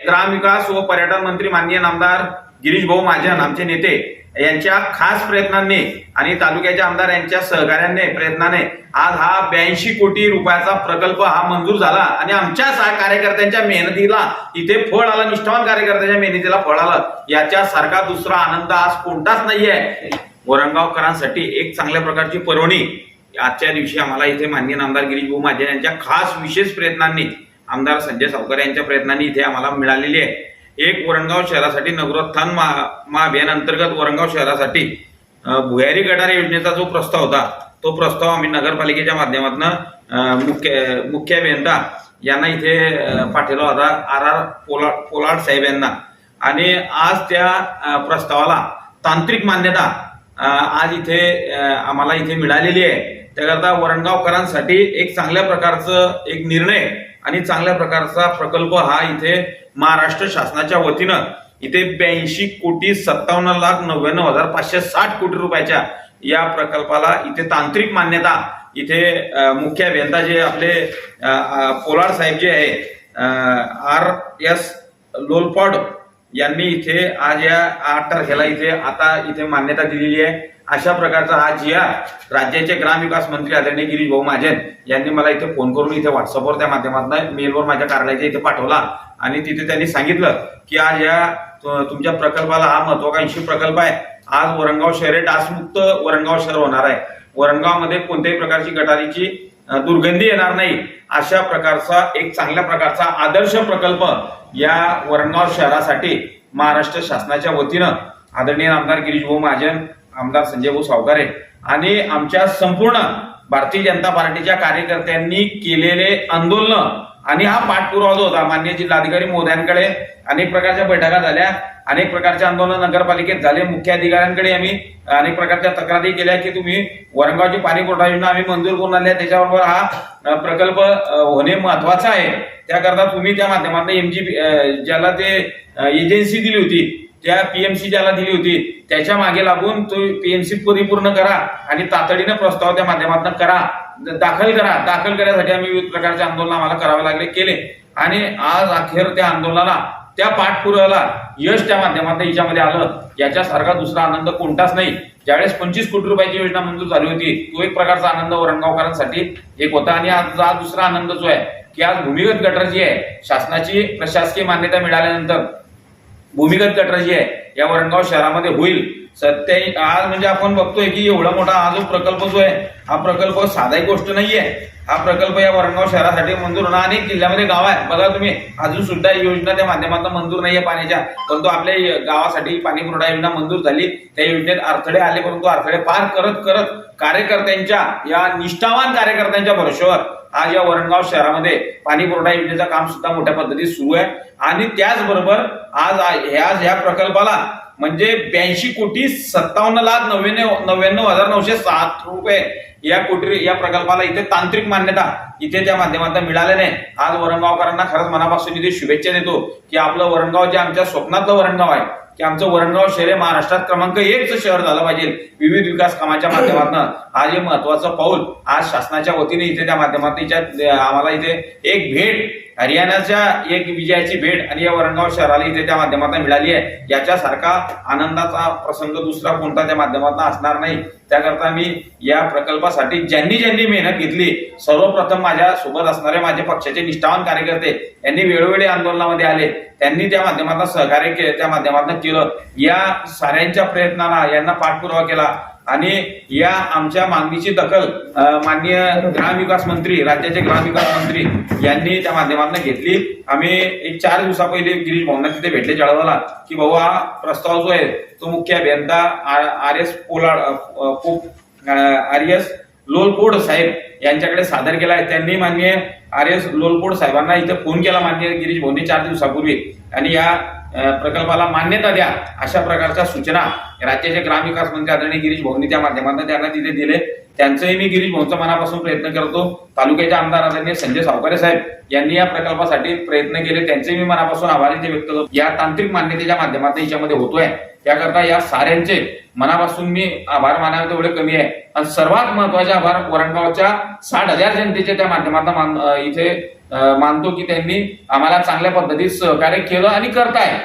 ग्रामविकास व पर्यटन मंत्री माननीय नामदार गिरीश भाऊ महाजन आमचे नेते यांच्या खास प्रयत्नांनी आणि तालुक्याच्या आमदार यांच्या सहकार्याने प्रयत्नाने आज हा ब्याऐंशी कोटी रुपयाचा प्रकल्प हा मंजूर झाला आणि आमच्या कार्यकर्त्यांच्या मेहनतीला इथे फळ आलं निष्ठावान कार्यकर्त्यांच्या मेहनतीला फळ आलं. याच्या सारखा दुसरा आनंद आज कोणताच नाहीये. औरंगावकरांसाठी एक चांगल्या प्रकारची पर्वणी. आजच्या दिवशी आम्हाला इथे माननीय नामदार गिरीश भाऊ महाजन यांच्या खास विशेष प्रयत्नांनी आमदार संजय सावकर यांच्या प्रयत्नांनी इथे आम्हाला मिळालेली आहे. एक वरणगाव शहरासाठी नगरोत्थान महा महाअभियान अंतर्गत वरणगाव शहरासाठी भुयारी गटार योजनेचा जो प्रस्ताव होता तो प्रस्ताव आम्ही नगरपालिकेच्या माध्यमातून मुख्य मुख्य अभियंता यांना इथे पाठवला होता आर आर पोलाड पोलाड साहेब यांना. आणि आज त्या प्रस्तावाला तांत्रिक मान्यता आज इथे आम्हाला इथे मिळालेली आहे. त्याकरता वरणगावकरांसाठी एक चांगल्या प्रकारचं एक निर्णय आणि चांगल्या प्रकारचा प्रकल्प हा इथे महाराष्ट्र शासनाच्या वतीनं इथे ब्याऐंशी कोटी सत्तावन्न लाख नव्याण्णव हजार पाचशे साठ कोटी रुपयाच्या या प्रकल्पाला इथे तांत्रिक मान्यता इथे मुख्य अभियंता जे आपले पोलाड साहेब जे आहे आर एस लोलपॉड यांनी इथे आज या आठ तारखेला इथे आता इथे मान्यता दिलेली आहे. अशा प्रकारचा हा या राज्याचे ग्रामविकास मंत्री आदरणीय गिरीश भाऊ महाजन यांनी मला इथे फोन करून इथे व्हॉट्सअपवर त्या माध्यमातून मेलवर माझ्या कार्यालयाच्या इथे पाठवला. आणि तिथे त्यांनी सांगितलं की आज या तुमच्या प्रकल्पाला हा महत्वाकांक्षी प्रकल्प आहे. आज वरणगाव शहर हे डासमुक्त वरणगाव शहर होणार आहे. वरणगावमध्ये कोणत्याही प्रकारची गटारीची दुर्गंधी येणार नाही. अशा प्रकारचा एक चांगल्या प्रकारचा आदर्श प्रकल्प या वरणगाव शहरासाठी महाराष्ट्र शासनाच्या वतीनं आदरणीय आमदार गिरीश भाऊ महाजन आमदार संजय भाऊ सावकारे आणि आमच्या संपूर्ण भारतीय जनता पार्टीच्या कार्यकर्त्यांनी केलेले आंदोलन आणि हा पाठपुरावा जो होता मान्य जिल्हाधिकारी मोद्यांकडे अनेक प्रकारच्या बैठका झाल्या अनेक प्रकारचे आंदोलन नगरपालिकेत झाले. मुख्य अधिकाऱ्यांकडे आम्ही अनेक प्रकारच्या तक्रारी केल्या की तुम्ही वरंगावची पाणी पुरवठा योजना आम्ही मंजूर करून आणल्या. त्याच्याबरोबर हा प्रकल्प होणे महत्त्वाचा आहे. त्याकरता तुम्ही त्या माध्यमातून एमजी ज्याला ते एजन्सी दिली होती त्या पीएमसी ज्याला दिली होती त्याच्यामागे लागून तो पीएमसी परिपूर्ण करा आणि तातडीनं प्रस्ताव त्या माध्यमातून करा. दाखल करा दाखल करण्यासाठी आम्ही विविध प्रकारचे आंदोलन आम्हाला करावे लागले केले. आणि आज अखेर त्या आंदोलनाला त्या पाठपुराव्याला यश त्या माध्यमातून हिच्यामध्ये आलं. याच्यासारखा दुसरा आनंद कोणताच नाही. ज्यावेळेस पंचवीस कोटी रुपयाची योजना मंजूर झाली होती तो एक प्रकारचा आनंद औरंगावकरांसाठी एक होता. आणि आज हा दुसरा आनंद जो आहे की आज भूमिगत गटर जी आहे शासनाची प्रशासकीय मान्यता मिळाल्यानंतर भूमिगत गटर जी आहे या वरणगाव शहरामध्ये होईल. सत्य आज म्हणजे आपण बघतोय की एवढा मोठा हा जो प्रकल्प जो आहे हा प्रकल्प साधाही गोष्ट नाहीये. हा प्रकल्प या वरणगाव शहरासाठी मंजूर होणार अनेक जिल्ह्यामध्ये गाव आहे. बघा तुम्ही अजून सुद्धा योजना त्या माध्यमातून मंजूर नाहीये पाण्याच्या परंतु आपल्या गावासाठी पाणी पुरवठा योजना मंजूर झाली. त्या योजनेत अडथळे आले परंतु अडथळे पार करत करत कार्यकर्त्यांच्या या निष्ठावान कार्यकर्त्यांच्या भरोश्यावर आज या वरणगाव शहरामध्ये पाणी पुरवठा योजनेचं काम सुद्धा मोठ्या पद्धतीत सुरू आहे. आणि त्याचबरोबर आज आज ह्या प्रकल्पाला म्हणजे ब्याऐंशी कोटी सत्तावन्न लाख नव्याण्णव नव्याण्णव हजार नऊशे सात रुपये. या कोटी या प्रकल्पाला इथे तांत्रिक मान्यता इथे त्या माध्यमातून मिळाल्याने आज वरणगावकरांना खरंच मनापासून इथे शुभेच्छा देतो की आपलं वरणगाव जे आमच्या स्वप्नातलं वरणगाव आहे की आमचं वरणगाव शहर हे महाराष्ट्रात क्रमांक एकचं शहर झालं पाहिजे. विविध विकास कामाच्या माध्यमातून हा जे महत्वाचं पाऊल आज शासनाच्या वतीने इथे त्या माध्यमातून आम्हाला इथे एक भेट हरियाणाच्या एक विजयाची भेट आणि या वरणगाव शहराला इथे त्या माध्यमातून मिळाली आहे. याच्यासारखा आनंदाचा प्रसंग दुसरा कोणता त्या माध्यमातून असणार नाही. त्याकरता मी या प्रकल्पासाठी ज्यांनी ज्यांनी मेहनत घेतली सर्वप्रथम माझ्या सोबत असणारे माझे पक्षाचे निष्ठावान कार्यकर्ते यांनी वेळोवेळी आंदोलनामध्ये आले. त्यांनी त्या माध्यमातून सहकार्य केलं त्या माध्यमातून केलं. या साऱ्यांच्या प्रयत्नाला यांना पाठपुरावा केला. आणि या आमच्या मागणीची दखल अं, माननीय ग्रामविकास मंत्री राज्याचे ग्रामविकास मंत्री यांनी त्या माध्यमातून घेतली. आम्ही एक चार दिवसा पहिले गिरीश भवनात तिथे भेटले जळगावला की भाऊ हा प्रस्ताव जो आहे तो मुख्य अभियंता R S Polad R S Lolpod साहेब यांच्याकडे सादर केला आहे. त्यांनी मान्य आर एस लोलपोड साहेबांना इथे फोन केला मान्य गिरीश भवनी चार दिवसापूर्वी. आणि या प्रकल्पाला मान्यता द्या अशा प्रकारच्या सूचना राज्याचे ग्रामविकास मंत्री आदरणीय गिरीश भाऊंनी माध्यमातून त्यांना तिथे दिले. त्यांचंही मी गिरीश भाऊंचा मनापासून प्रयत्न करतो. तालुक्याचे आमदार आदरणीय संजय सावकारे साहेब यांनी या प्रकल्पासाठी प्रयत्न केले. त्यांचे मी मनापासून आभारी व्यक्त करतो. या तांत्रिक मान्यतेच्या माध्यमातून याच्यामध्ये होतोय. त्याकरता या साऱ्यांचे मनापासून मी आभार मानावे तेवढे कमी आहे. आणि सर्वात महत्त्वाचे आभार वरणगावच्या साठ हजार जनतेच्या त्या माध्यमातून मान- इथे मानतो की त्यांनी आम्हाला चांगल्या पद्धतीत सहकार्य केलं आणि करताय.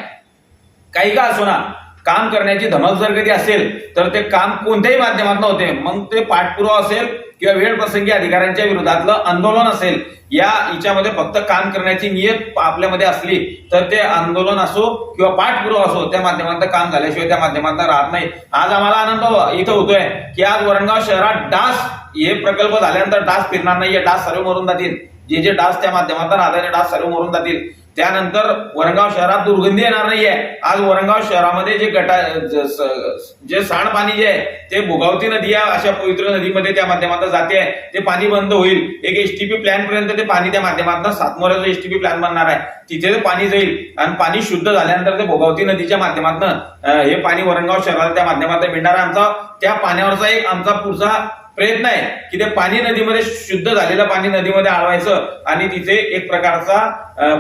काही का असो ना काम करण्याची धमक जर कधी असेल तर ते काम कोणत्याही माध्यमातून होते. मग ते पाठपुरावा असेल किंवा वेळ प्रसंगी अधिकाऱ्यांच्या विरोधातलं आंदोलन असेल या हिच्यामध्ये फक्त काम करण्याची नियत आपल्यामध्ये असली तर ते आंदोलन असो किंवा पाठपुरावा असो त्या माध्यमात काम झाल्याशिवाय त्या माध्यमातून राहत नाही. आज आम्हाला आनंद इथं होतोय की आज वरणगाव शहरात डास हे प्रकल्प झाल्यानंतर डास फिरणार नाहीये डास सर्व मरून जातील. जे जे डास त्या माध्यमातून राहणारे डास सर्व मरून जातील. त्यानंतर वरणगाव शहरात दुर्गंधी येणार नाहीये. आज वरणगाव शहरामध्ये जे गटा ज- स- जे सांडपाणी जे आहे ते भोगावती नदी आहे अशा पवित्र नदीमध्ये त्या माध्यमातून जाते. ते पाणी बंद होईल. एक एसटीपी प्लॅन पर्यंत ते पाणी त्या माध्यमातून सातमोऱ्याचं पी प्लॅन बनणार आहे. तिथे ते पाणी जाईल. आणि पाणी शुद्ध झाल्यानंतर ते भोगावती नदीच्या माध्यमातून हे पाणी वरणगाव शहराला त्या माध्यमातून मिळणार आहे. आमचा त्या पाण्यावरचा एक आमचा पुढचा प्रयत्न आहे की ते पाणी नदीमध्ये शुद्ध झालेलं पाणी नदीमध्ये आळवायचं आणि तिथे एक प्रकारचा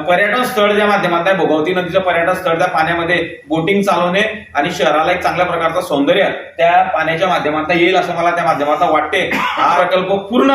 पर्यटन स्थळ ज्या माध्यमात आहे भोगावती नदीचं पर्यटन स्थळ त्या पाण्यामध्ये बोटिंग चालवणे आणि शहराला एक चांगल्या प्रकारचं सौंदर्य त्या पाण्याच्या माध्यमात येईल असं मला त्या माध्यमात वाटते. हा प्रकल्प पूर्ण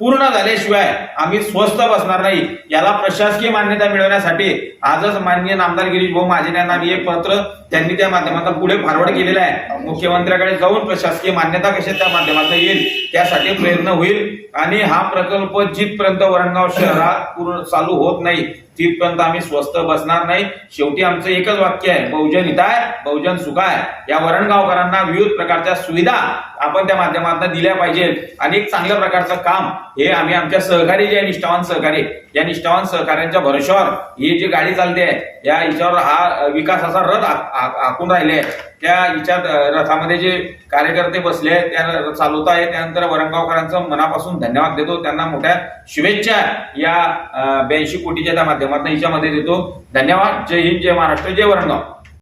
पूर्ण झाल्याशिवाय आम्ही स्वस्थ बसणार नाही. याला प्रशासकीय मान्यता मिळवण्यासाठी आजच माननीय नामदार गिरीश भाऊ महाजन यांना आम्ही एक पत्र त्यांनी त्या माध्यमातून पुढे फॉरवर्ड केलेलं आहे. मुख्यमंत्र्याकडे जाऊन प्रशासकीय मान्यता कशी त्या माध्यमातून येईल त्यासाठी प्रयत्न होईल. आणि हा प्रकल्प जिथपर्यंत वरणगाव शहरात पूर्ण चालू होत नाही तिथपर्यंत आम्ही स्वस्त बसणार नाही. शेवटी आमचं एकच वाक्य आहे बहुजन हिताय बहुजन सुखाय. या वरणगावकरांना विविध प्रकारच्या सुविधा आपण त्या माध्यमातून दिल्या पाहिजेत. आणि एक चांगल्या प्रकारचं काम हे आम्ही आमच्या सहकारी जे आहे निष्ठावान सहकारी या निष्ठावान सहकार्यांच्या भरोशावर ही जी गाडी चालते आहे या हिच्यावर हा विकासाचा रथ आखून राहिले. आहे त्या हिच्या रथामध्ये जे कार्यकर्ते बसले आहेत त्या रथ चालवत आहे त्यानंतर वरणगावकरांचं मनापासून धन्यवाद देतो. त्यांना मोठ्या शुभेच्छा या ब्याऐंशी कोटीच्या त्या माध्यमातून हिच्यामध्ये देतो. धन्यवाद. जय हिंद जय महाराष्ट्र जय वरणगाव.